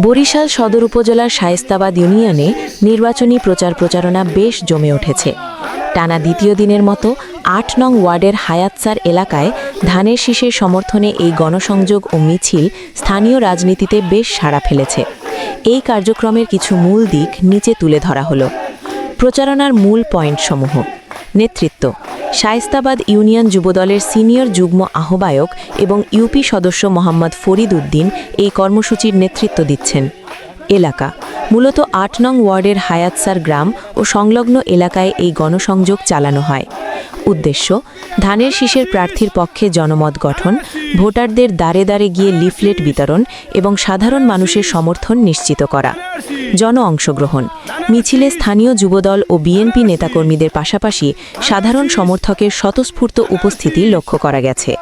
বরিশাল সদর উপজেলার শায়েস্তাবাদ ইউনিয়নে নির্বাচনী প্রচার প্রচারণা বেশ জমে উঠেছে। টানা দ্বিতীয় দিনের মতো আট নং ওয়ার্ডের হায়াতসার এলাকায় ধানের শীষের সমর্থনে এই গণসংযোগ ও মিছিল স্থানীয় রাজনীতিতে বেশ সাড়া ফেলেছে। এই কার্যক্রমের কিছু মূল দিক নিচে তুলে ধরা হলো। প্রচারণার মূল পয়েন্টসমূহ। নেতৃত্ব। শায়স্তাবাদ ইউনিয়ন যুবদলের সিনিয়র যুগ্ম আহ্বায়ক এবং ইউপি সদস্য মোহাম্মদ ফরিদ উদ্দিন এই কর্মসূচির নেতৃত্ব দিচ্ছেন। এলাকা। মূলত আট নং ওয়ার্ডের হায়াতসার গ্রাম ও সংলগ্ন এলাকায় এই গণসংযোগ চালানো হয়। উদ্দেশ্য, ধানের শীষের প্রার্থীর পক্ষে জনমত গঠন ভোটারদের দ্বারে দ্বারে গিয়ে লিফলেট বিতরণ এবং সাধারণ মানুষের সমর্থন নিশ্চিত করা। জন অংশগ্রহণ। মিছিলে স্থানীয় যুবদল ও বিএনপি নেতাকর্মীদের পাশাপাশি সাধারণ সমর্থকের স্বতঃস্ফূর্ত উপস্থিতি লক্ষ্য করা গেছে।